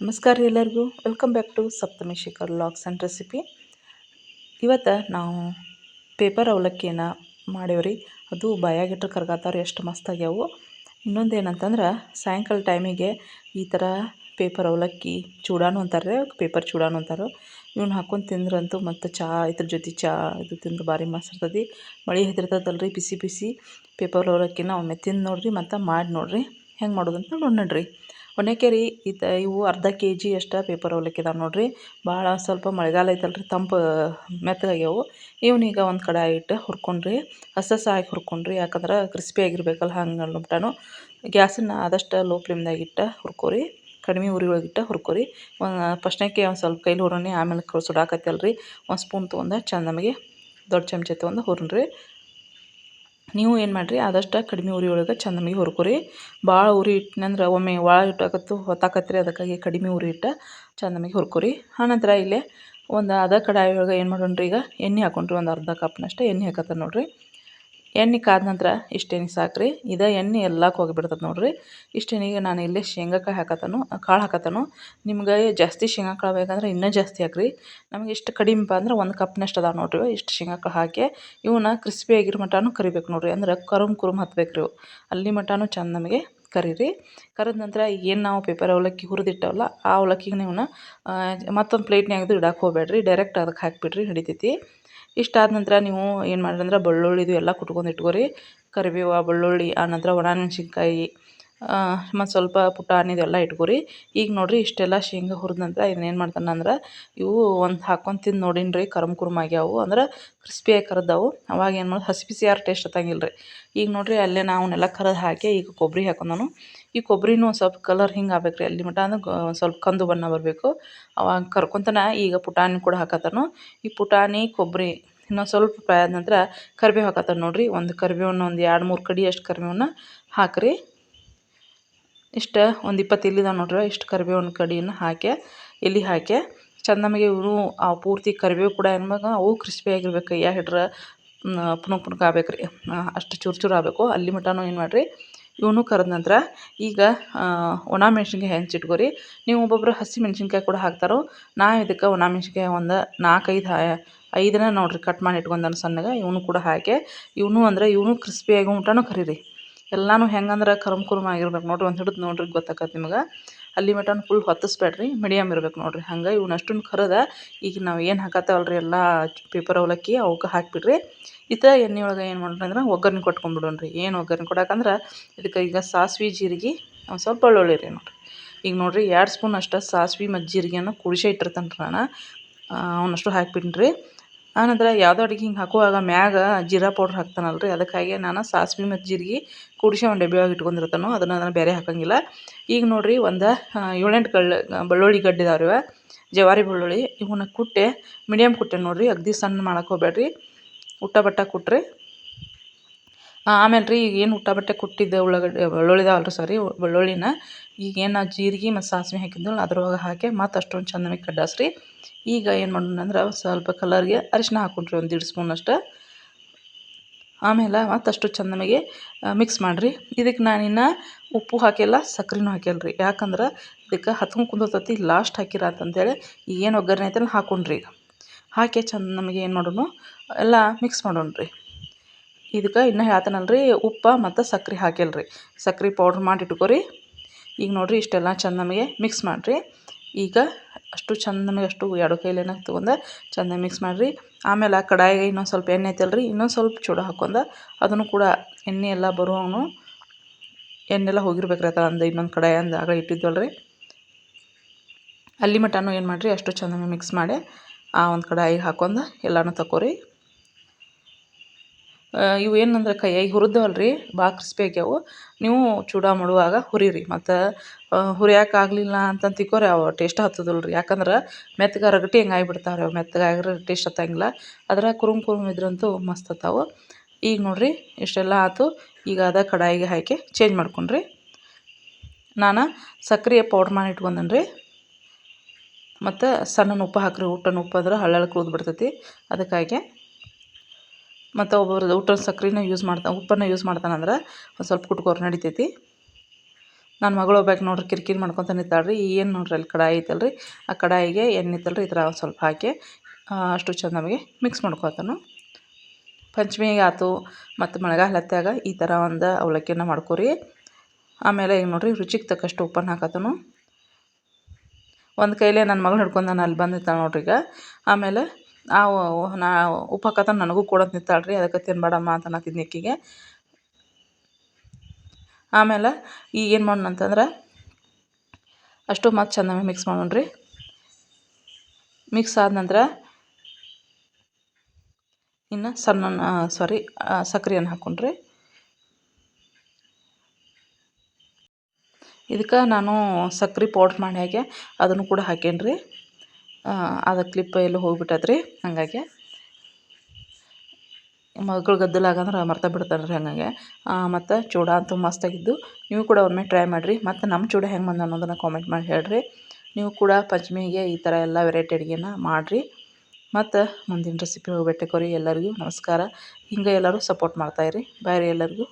ನಮಸ್ಕಾರ ಎಲ್ಲರಿಗೂ. Welcome back to Saptami Shikhar logs and recipe ಇವತ್ತು ನಾವು ಪೇಪರ್ ಅವಲಕ್ಕಿನ ರೀ. ಅದು ಬಾಯಾಗಿಟ್ರೆ ಕರ್ಗಾತಾವ್ರಿ ಎಷ್ಟು ಮಸ್ತ್ ಆಗ್ಯಾವು. ಇನ್ನೊಂದು ಏನಂತಂದ್ರೆ, ಸಾಯಂಕಾಲ ಟೈಮಿಗೆ ಈ ಥರ ಪೇಪರ್ ಅವಲಕ್ಕಿ ಚೂಡಾನು ಅಂತಾರೆ ಪೇಪರ್ ಚೂಡಾನು ಅಂತಾರೆ. ಇವ್ನ ಹಾಕೊಂಡು ತಿಂದ್ರಂತೂ ಮತ್ತು ಚಹಾ ಇದ್ರ ಜೊತೆ ಚಹಾ ಇದು ತಿಂದ್ರೆ ಭಾರಿ ಮಸ್ತ್ ಇರ್ತದೆ ಮಳೆ ಹೆದರ್ತದಲ್ರಿ ಬಿಸಿ ಬಿಸಿ ಪೇಪರ್ ಅವಲಕ್ಕಿನ ಒಮ್ಮೆ ತಿಂದು ನೋಡಿರಿ, ಮತ್ತು ಮಾಡಿ ನೋಡಿರಿ. ಹೆಂಗೆ ಮಾಡೋದಂತ ನೋಡಿ ನೋಡಿರಿ. ಒಣಕೆರಿ, ಇತ ಇವು ಅರ್ಧ ಕೆ ಜಿ ಅಷ್ಟು ಪೇಪರ್ ಅವಲಕ್ಕಿ ಇದಾವೆ ನೋಡಿರಿ. ಭಾಳ ಸ್ವಲ್ಪ ಮಳೆಗಾಲ ಐತಲ್ರಿ, ತಂಪು ಮೆತ್ತಗಾಗ್ಯಾವು ಇವನೀಗ ಒಂದು ಕಡಾಯಿ ಇಟ್ಟು ಹುರ್ಕೊಂಡ್ರಿ, ಹಸ ಹಾಕಿ ಹುರ್ಕೊಂಡ್ರಿ, ಯಾಕಂದ್ರೆ ಕ್ರಿಸ್ಪಿ ಆಗಿರ್ಬೇಕಲ್ಲ ಹಂಗೆ ಅನ್ಬಿಟ್ಟನು ಗ್ಯಾಸನ್ನು ಆದಷ್ಟು ಲೋ ಫ್ಲೇಮ್ದಾಗ ಇಟ್ಟು ಹುರ್ಕೋರಿ, ಕಡಿಮೆ ಉರಿ ಒಳಗಿಟ್ಟು ಹುರ್ಕೋರಿ. ಒಂದು ಫಸ್ಟ್ನೇಕೆ ಒಂದು ಸ್ವಲ್ಪ ಕೈಲಿ ಹುರೋಣಿ, ಆಮೇಲೆ ಸುಡಾಕತ್ತಲ್ರಿ. ಒಂದು ಸ್ಪೂನ್ ತೊಗೊಂಡು ಚಂದ ನಮಗೆ ದೊಡ್ಡ ಚಮಚ ತೊಗೊಂಡು ಹುರ್ನ್ರಿ ನೀವು ಏನು ಮಾಡಿರಿ, ಆದಷ್ಟು ಕಡಿಮೆ ಉರಿ ಒಳಗೆ ಚಂದಮಗೆ ಹುರ್ಕೊರಿ. ಭಾಳ ಉರಿ ಇಟ್ನಂದ್ರೆ ಒಮ್ಮೆ ಒಳ ಇಟ್ಟಾಕತ್ತು ಹೊತ್ತಾಕತ್ರಿ, ಅದಕ್ಕಾಗಿ ಕಡಿಮೆ ಉರಿ ಇಟ್ಟು ಚಂದಮಗೆ ಹುರ್ಕೊರಿ. ಆನಂತರ ಇಲ್ಲೇ ಒಂದು ಅದ ಕಡಾಯಿ ಒಳಗೆ ಏನು ಮಾಡೋಣ್ರಿ ಈಗ, ಎಣ್ಣೆ ಹಾಕೊಂಡ್ರಿ, ಒಂದು ಅರ್ಧ ಕಪ್ನಷ್ಟು ಎಣ್ಣೆ ಹಾಕತ್ತ ನೋಡಿರಿ. ಎಣ್ಣೆ ಕಾದ ನಂತರ ಇಷ್ಟು ಎಣ್ಣೆ ಸಾಕ್ರಿ. ಇದು ಎಣ್ಣೆ ಎಲ್ಲಕ್ಕೆ ಹೋಗಿಬಿಡ್ತದೆ ನೋಡಿರಿ. ಇಷ್ಟು ಎಣ್ಣೆಗೆ ನಾನು ಇಲ್ಲೇ ಶೇಂಗಾಕಾಯಿ ಹಾಕತ್ತನು, ಕಾಳು ಹಾಕತ್ತನು. ನಿಮ್ಗೆ ಜಾಸ್ತಿ ಶೇಂಗಾ ಕಾಳು ಬೇಕಂದ್ರೆ ಇನ್ನೂ ಜಾಸ್ತಿ ಹಾಕ್ರಿ. ನಮಗೆ ಇಷ್ಟು ಕಡಿಮೆ ಅಂದ್ರೆ ಒಂದು ಕಪ್ನಷ್ಟು ಅದಾವೆ ನೋಡಿರಿ. ಇಷ್ಟು ಶೇಂಗಾ ಕಾಳು ಹಾಕಿ ಇವನ್ನ ಕ್ರಿಸ್ಪಿ ಆಗಿರೋ ಮಟನೂ ಕರಿಬೇಕು ನೋಡಿರಿ. ಅಂದ್ರೆ ಕರುಮ್ ಕುರುಮ್ ಹತ್ಬೇಕು ರೀ ಅಲ್ಲಿ ಮಟನೂ ಚೆಂದ ನಮಗೆ ಕರೀರಿ. ಕರೆದ ನಂತರ ಏನು ನಾವು ಪೇಪರ್ ಅವಲಕ್ಕಿ ಹುರಿದಿಟ್ಟವಲ್ಲ ಆ ಅವಲಕ್ಕಿಗೆ ನೀವನ್ನ ಮತ್ತೊಂದು ಪ್ಲೇಟ್ನಾಗದು ಇಡಕ್ಕೆ ಹೋಗ್ಬೇಡ್ರಿ. ಡೈರೆಕ್ಟ್ ಅದಕ್ಕೆ ಹಾಕಿಬಿಡ್ರಿ ಹಿಡಿತೈತಿ ಇಷ್ಟಾದ ನಂತರ ನೀವು ಏನು ಮಾಡ್ರಿ ಅಂದ್ರೆ ಬೆಳ್ಳುಳ್ಳಿದು ಎಲ್ಲ ಕುಟ್ಕೊಂಡು ಇಟ್ಕೊರಿ. ಕರಿಬೇವು, ಬೆಳ್ಳುಳ್ಳಿ ಆನಂತರ ಒಣಮೆಣ್ಸಿನ್ಕಾಯಿ ಮತ್ತು ಸ್ವಲ್ಪ ಪುಟಾಣಿ ಇದೆಲ್ಲ ಇಟ್ಕೊರಿ. ಈಗ ನೋಡಿರಿ ಇಷ್ಟೆಲ್ಲ ಶೇಂಗಾ ಹುರಿದ ನಂತರ ಇದನ್ನೇನು ಮಾಡ್ತಾನೆ ಅಂದ್ರೆ ಇವು ಒಂದು ಹಾಕ್ಕೊಂಡು ತಿಂದು ನೋಡೀನಿ ರೀ ಕರ್ಮ್ ಕುರ್ಮ್ ಆಗ್ಯಾವು. ಅಂದ್ರೆ ಕ್ರಿಸ್ಪಿಯಾಗಿ ಕರೆದವು. ಅವಾಗ ಏನು ಮಾಡೋದು ಹಸಿ ಬಿಸಿ ಯಾರು ಟೇಸ್ಟ್ ಹತ್ತಂಗಿಲ್ಲ ರೀ ಈಗ ನೋಡಿರಿ ಅಲ್ಲೇ ನಾವನ್ನೆಲ್ಲ ಕರೆದು ಹಾಕಿ ಈಗ ಕೊಬ್ಬರಿ ಹಾಕೊಂಡನು ಈ ಕೊಬ್ಬರಿನೂ ಒಂದು ಸ್ವಲ್ಪ ಕಲರ್ ಹಿಂಗೆ ಆಗ್ಬೇಕು ರೀ ಅಲ್ಲಿ ಮಟ ಅಂದ್ರೆ ಸ್ವಲ್ಪ ಕಂದು ಬಣ್ಣ ಬರಬೇಕು. ಅವಾಗ ಕರ್ಕೊಂತನ ಈಗ ಪುಟಾಣಿ ಕೂಡ ಹಾಕತ್ತಾನು ಈ ಪುಟಾಣಿ, ಕೊಬ್ಬರಿ ಇನ್ನೊಂದು ಸ್ವಲ್ಪ ಫ್ರೈ ಆದ ನಂತರ ಕರಿಬೇವು ಹಾಕತ್ತಾನ ನೋಡಿರಿ. ಒಂದು ಕರಿಬೇವನ್ನ ಒಂದು ಎರಡು ಮೂರು ಕಡಿ ಅಷ್ಟು ಕರಿಬೇವನ್ನ ಹಾಕಿರಿ. ಇಷ್ಟು ಒಂದು ಇಪ್ಪತ್ತು ಇಲ್ಲಿದಾವೆ ನೋಡ್ರಿ. ಇಷ್ಟು ಕರಿಬೇವಿನ ಕಡಿಯನ್ನು ಹಾಕಿ ಎಲೆ ಹಾಕಿ ಚಂದ ನಮಗೆ ಇವರು ಆ ಪೂರ್ತಿ ಕರಿಬೇವು ಕೂಡ ಏನ್ಬೇಕು ಅವು ಕ್ರಿಸ್ಪಿ ಆಗಿರ್ಬೇಕು ಕೈಯಾಗ ಹಿಡ್ರೆ ಪುನಕ್ ಪುನಕ್ ಆಗ್ಬೇಕು ರೀ ಅಷ್ಟು ಚೂರು ಚೂರು ಆಗಬೇಕು. ಅಲ್ಲಿ ಮಟನೂ ಏನು ಮಾಡಿರಿ? ಇವನು ಕರೆದ ನಂತರ ಈಗ ಒಣ ಮೆಣ್ಸಿನ್ಕಾಯಿ ಹೆಂಚಿಟ್ಕೋರಿ ನೀವು ಒಬ್ಬೊಬ್ಬರು ಹಸಿ ಮೆಣ್ಸಿನ್ಕಾಯಿ ಕೂಡ ಹಾಕ್ತಾರೋ, ನಾ ಇದಕ್ಕೆ ಒಣ ಮೆಣ್ಸಿನ್ಕಾಯಿ ಒಂದು ನಾಲ್ಕೈದು ಐದನ್ನ ನೋಡಿರಿ ಕಟ್ ಮಾಡಿ ಇಟ್ಕೊಂಡಾನ ಸಣ್ಣಗೆ, ಇವನು ಕೂಡ ಹಾಕಿ, ಇವನು ಅಂದ್ರೆ ಇವನು ಕ್ರಿಸ್ಪಿಯಾಗಿ ಊಟನೂ ಕರೀರಿ. ಎಲ್ಲನೂ ಹೆಂಗಂದ್ರೆ ಕರುಮ್ ಕುರುಮ್ ಆಗಿರ್ಬೇಕು ನೋಡಿರಿ, ಒಂದು ಹಿಡಿದು ನೋಡಿರಿ ಗೊತ್ತಾಕತ್ತೆ ನಿಮಗೆ. ಅಲ್ಲಿ ಮಟನ್ ಫುಲ್ ಹೊತ್ತಿಸ್ಬೇಡ್ರಿ ಮೀಡಿಯಮ್ ಇರ್ಬೇಕು ನೋಡಿರಿ. ಹಂಗೆ ಇವ್ನ ಅಷ್ಟನ್ನು ಕರೆದ, ಈಗ ನಾವು ಏನು ಹಾಕತ್ತವಲ್ರಿ ಎಲ್ಲ ಪೇಪರ್ ಅವಲಕ್ಕಿ ಅವಕ್ಕೆ ಹಾಕಿಬಿಡ್ರಿ. ಈ ಎಣ್ಣೆ ಒಳಗೆ ಏನು ಮಾಡ್ರಿ ಅಂದ್ರೆ ಒಗ್ಗರ್ಣೆ ಕೊಟ್ಕೊಂಡ್ಬಿಡೋಣ್ರಿ. ಏನು ಒಗ್ಗರ್ಣೆ ಕೊಡೋಕಂದ್ರೆ ಇದಕ್ಕೆ ಈಗ ಸಾಸ್ವೆ, ಜೀರಿಗೆ ಸ್ವಲ್ಪ ಬೆಳ್ಳುಳ್ಳಿ ರೀ ನೋಡಿರಿ. ಈಗ ನೋಡಿರಿ ಎರಡು ಸ್ಪೂನ್ ಅಷ್ಟು ಸಾಸ್ವೆ ಮತ್ತು ಜೀರಿಗೆನ ಕುಡಿಸೇ ಇಟ್ಟಿರ್ತಾನೆ ನಾನು. ಅವನಷ್ಟು ಹಾಕ್ಬಿಟ್ಟಿನಿ ರೀ ಆನಂತರ ಯಾವುದೋ ಅಡುಗೆ ಹಿಂಗೆ ಹಾಕುವಾಗ ಮ್ಯಾಗ ಜೀರಾ ಪೌಡ್ರ್ ಹಾಕ್ತಾನಲ್ಲ ರೀ ಅದಕ್ಕಾಗಿ ನಾನು ಸಾಸ್ವೆ ಮತ್ತು ಜೀರಿಗೆ ಕೂಡಿಸಿ ಒಂದು ಡಬ್ಬಿ ಒಳಗೆ ಇಟ್ಕೊಂಡಿರ್ತಾನೋ ಅದನ್ನು ನಾನು ಬೇರೆ ಹಾಕೋಂಗಿಲ್ಲ. ಈಗ ನೋಡಿರಿ ಒಂದು ಏಳೆಂಟು ಕಳ್ಳ ಬೆಳ್ಳುಳ್ಳಿ ಗಡ್ಡೆ ಇದಾವೆ ರೀ ಜವಾರಿ ಬೆಳ್ಳುಳ್ಳಿ. ಇವನ್ನ ಕುಟ್ಟೆ ಮೀಡಿಯಮ್ ಕುಟ್ಟೆ ನೋಡಿರಿ. ಅಗ್ದಿ ಸಣ್ಣ ಮಾಡೋಕೆ ಹೋಗ್ಬೇಡ್ರಿ ಊಟ ಬಟ್ಟೆ ಕುಟ್ರಿ. ಆಮೇಲೆ ರೀ ಈಗ ಏನು ಊಟ ಬಟ್ಟೆ ಕುಟ್ಟಿದ್ದೆ ಉಳ್ಳಾಗಡ್ಡೆ ಬೆಳ್ಳುಳ್ಳಿದಾವಲ್ಲ ರೀ ಸಾರಿ ಬೆಳ್ಳುಳ್ಳಿನ. ಈಗೇನು ಜೀರಿಗೆ ಮತ್ತು ಸಾಸಿವೆ ಹಾಕಿದ್ನಲ್ಲ ಅದ್ರೊಳಗೆ ಹಾಕಿ ಮತ್ತು ಅಷ್ಟೊಂದು ಚಂದವಾಗಿ ಕಡ್ಡಾಸ್ರಿ ಈಗ ಏನು ಮಾಡೋಣ ಅಂದ್ರೆ ಸ್ವಲ್ಪ ಕಲರ್ಗೆ ಅರಿಶಿನ ಹಾಕ್ಕೊಂಡ್ರಿ ಒಂದು ದೀಡ್ ಸ್ಪೂನಷ್ಟು ಆಮೇಲೆ ಮತ್ತಷ್ಟು ಚೆಂದಮಗೆ ಮಿಕ್ಸ್ ಮಾಡಿರಿ. ಇದಕ್ಕೆ ನಾನಿನ್ನು ಉಪ್ಪು ಹಾಕಿಲ್ಲ ಸಕ್ಕರೆನೂ ಹಾಕಿಲ್ಲ ರೀ ಯಾಕಂದ್ರೆ ಇದಕ್ಕೆ ಹತ್ಕೊಂಡು ಕುಂದತತಿ ಲಾಸ್ಟ್ ಹಾಕಿರ ಅಂತಂದೇಳಿ ಏನು ಒಗ್ಗರಣೆ ಐತಲ್ಲ ಹಾಕೊಂಡ್ರಿ. ಈಗ ಹಾಕಿ ಚಂದ ನಮಗೆ ಏನು ಮಾಡೋಣ ಎಲ್ಲ ಮಿಕ್ಸ್ ಮಾಡೋಣ ರೀ ಇದಕ್ಕೆ ಇನ್ನೂ ಹೇಳ್ತಾನಲ್ಲ ರೀ ಉಪ್ಪು ಮತ್ತು ಸಕ್ಕರೆ ಹಾಕಿಲ್ಲ ರೀ ಸಕ್ಕರೆ ಪೌಡ್ರ್ ಮಾಡಿ ಇಟ್ಕೋರಿ. ಈಗ ನೋಡಿರಿ ಇಷ್ಟೆಲ್ಲ ಚಂದ ನಮಗೆ ಮಿಕ್ಸ್ ಮಾಡಿರಿ. ಈಗ ಅಷ್ಟು ಚಂದ ನಮಗೆ ಅಷ್ಟು ಎರಡು ಕೈಲೇನ ತೊಗೊಂಡು ಚಂದ ಮಿಕ್ಸ್ ಮಾಡಿರಿ. ಆಮೇಲೆ ಆ ಕಡಾಯಿಗೆ ಇನ್ನೊಂದು ಸ್ವಲ್ಪ ಎಣ್ಣೆ ಐತಲ್ರಿ ಇನ್ನೊಂದು ಸ್ವಲ್ಪ ಚೂಡ ಹಾಕ್ಕೊಂಡು ಅದನ್ನು ಕೂಡ ಎಣ್ಣೆ ಎಲ್ಲ ಬರುವನು ಎಣ್ಣೆ ಎಲ್ಲ ಹೋಗಿರ್ಬೇಕು ರೀ ಅಂದ ಇನ್ನೊಂದು ಕಡಾಯಿ ಅಂದ ಆಗ ಇಟ್ಟಿದ್ವಲ್ರಿ. ಅಲ್ಲಿ ಮಟನೂ ಏನು ಮಾಡಿರಿ ಅಷ್ಟು ಚಂದ ಮಿಕ್ಸ್ ಮಾಡಿ ಆ ಒಂದು ಕಡಾಯಿಗೆ ಹಾಕೊಂಡು ಎಲ್ಲನೂ ತಗೋರಿ ಇವು ಏನಂದ್ರೆ ಕೈಯಾಗೆ ಹುರಿದವಲ್ಲ ರೀ ಭಾಳ ಕ್ರಿಸ್ಪಿ ಆಗ್ಯಾವು ನೀವು ಚೂಡ ಮಾಡುವಾಗ ಹುರಿರಿ. ಮತ್ತು ಹುರಿಯಾಕೆ ಆಗಲಿಲ್ಲ ಅಂತ ತಿಕ್ಕೋರಿ ಅವು ಟೇಸ್ಟ್ ಹತ್ತದಲ್ಲ ರೀ ಯಾಕಂದ್ರೆ ಮೆತ್ತಗೆ ರಗಟಿ ಹೆಂಗೆ ಆಗಿಬಿಡ್ತಾವೆ ರೀ ಅವು ಆಗಿರೋ ಟೇಸ್ಟ್ ಹತ್ತಂಗಿಲ್ಲ. ಅದ್ರಾಗ ಕುರುಮ್ ಕುರುಮ್ ಇದ್ರಂತೂ ಮಸ್ತ್ ಹತ್ತಾವು. ಈಗ ನೋಡಿರಿ, ಇಷ್ಟೆಲ್ಲ ಆಯ್ತು ಈಗ ಅದ ಕಡಾಯಿಗೆ ಹಾಕಿ ಚೇಂಜ್ ಮಾಡ್ಕೊಂಡ್ರಿ. ನಾನು ಸಕ್ಕರೆ ಪೌಡ್ರ್ ಮಾಡಿ ಇಟ್ಕೊಂಡನ್ರಿ. ಮತ್ತು ಸಣ್ಣ ಉಪ್ಪು ಹಾಕ್ರಿ. ಊಟನ ಉಪ್ಪು ಅಂದ್ರೆ ಹಳ್ಳಕ್ಕೆ ಉಳ್ದು ಬಿಡ್ತೈತಿ. ಅದಕ್ಕಾಗಿ ಮತ್ತು ಒಬ್ಬೊಬ್ರದ್ದು ಊಟದ ಸಕ್ರೆನ ಯೂಸ್ ಮಾಡ್ತಾ ಉಪ್ಪನ್ನು ಯೂಸ್ ಮಾಡ್ತಾನಂದ್ರೆ ಒಂದು ಸ್ವಲ್ಪ ಕುಟ್ಕೋರು ನಡಿತೈತಿ. ನನ್ನ ಮಗಳು ಒಬ್ಬಾಕೆ ನೋಡ್ರಿ ಕಿರಿಕಿರಿ ಮಾಡ್ಕೊತ ನಿಂತಾಳ್ರಿ ಏನು ನೋಡ್ರಿ ಅಲ್ಲಿ ಕಡಾಯಿ ಐತಲ್ರಿ, ಆ ಕಡಾಯಿಗೆ ಎಣ್ಣೆ ಇತ್ತಲ್ರಿ ಈ ಥರ ಒಂದು ಸ್ವಲ್ಪ ಹಾಕಿ ಅಷ್ಟು ಚೆಂದ ನಮಗೆ ಮಿಕ್ಸ್ ಮಾಡ್ಕೊತಾನು ಪಂಚಮಿಗೆ ಆಯ್ತು ಮತ್ತು ಮಳೆಗಾಲ ಹತ್ಯಾಗ ಈ ಥರ ಒಂದು ಅವಲಕ್ಕಿನ ಮಾಡ್ಕೊರಿ. ಆಮೇಲೆ ಈಗ ನೋಡ್ರಿ ರುಚಿಗೆ ತಕ್ಕಷ್ಟು ಉಪ್ಪನ್ನು ಹಾಕತನು ಒಂದು ಕೈಲೇ ನನ್ನ ಮಗಳು ಹಿಡ್ಕೊಂಡು ನಾನು ಅಲ್ಲಿ ಬಂದಿತ್ತ ನೋಡ್ರಿ ಈಗ. ಆಮೇಲೆ ಆ ವ- ನಾ ಉಪ್ಪು ನನಗೂ ನನಗೂ ಕೊಡೋದು ರೀ ಅದಕ್ಕೆ ತಿನ್ಬೇಡಮ್ಮ ಅಂತ ಅನ್ನತ್ತಿದ್ನಿ ಆಕಿಗೆ ಆಮೇಲೆ ಈಗೇನು ಮಾಡೋಣ ಅಂತಂದ್ರೆ, ಅಷ್ಟು ಮತ್ತು ಚೆಂದ ಮಿಕ್ಸ್ ಮಾಡೋಣ ರೀ. ಮಿಕ್ಸ್ ಆದ ನಂತರ ಇನ್ನು ಸಣ್ಣ ಸಾರಿ ಸಕ್ಕರೆಯನ್ನು ಹಾಕ್ಕೊಂಡ್ರಿ ಇದಕ್ಕೆ ನಾನು ಸಕ್ರೆ ಪೌಡ್ರ್ ಮಾಡಿ ಹಾಗೆ ಅದನ್ನು ಕೂಡ ಹಾಕೇನಿ ರೀ ಅದು ಕ್ಲಿಪ್ ಎಲ್ಲ ಹೋಗ್ಬಿಟ್ಟದ್ರಿ, ಹಾಗಾಗಿ. ಮಗಳು ಗದ್ದಲಾಗಂದ್ರೆ ಮರ್ತಾ ಬಿಡ್ತಾರೆ ರೀ ಹಂಗಾಗಿ ಮತ್ತು ಚೂಡ ಅಂತೂ ಮಸ್ತಾಗಿದ್ದು ನೀವು ಕೂಡ ಒಮ್ಮೆ ಟ್ರೈ ಮಾಡಿರಿ, ಮತ್ತು ನಮ್ಮ ಚೂಡ ಹೆಂಗೆ ಬಂದ ಅನ್ನೋದನ್ನು ಕಾಮೆಂಟ್ ಮಾಡಿ ಹೇಳಿರಿ. ನೀವು ಕೂಡ ಪಂಚಮಿಗೆ ಈ ಥರ ಎಲ್ಲ ವೆರೈಟಿ ಅಡುಗೆನ ಮಾಡಿರಿ. ಮತ್ತು ಮುಂದಿನ ರೆಸಿಪಿ ಹೋಗ್ಬಿಟ್ಟೆ ಕೊರಿ ಎಲ್ಲರಿಗೂ ನಮಸ್ಕಾರ. ಹಿಂಗೆ ಎಲ್ಲರೂ ಸಪೋರ್ಟ್ ಮಾಡ್ತಾಯಿರಿ ಬಾಯ್ ರೀ ಎಲ್ಲರಿಗೂ.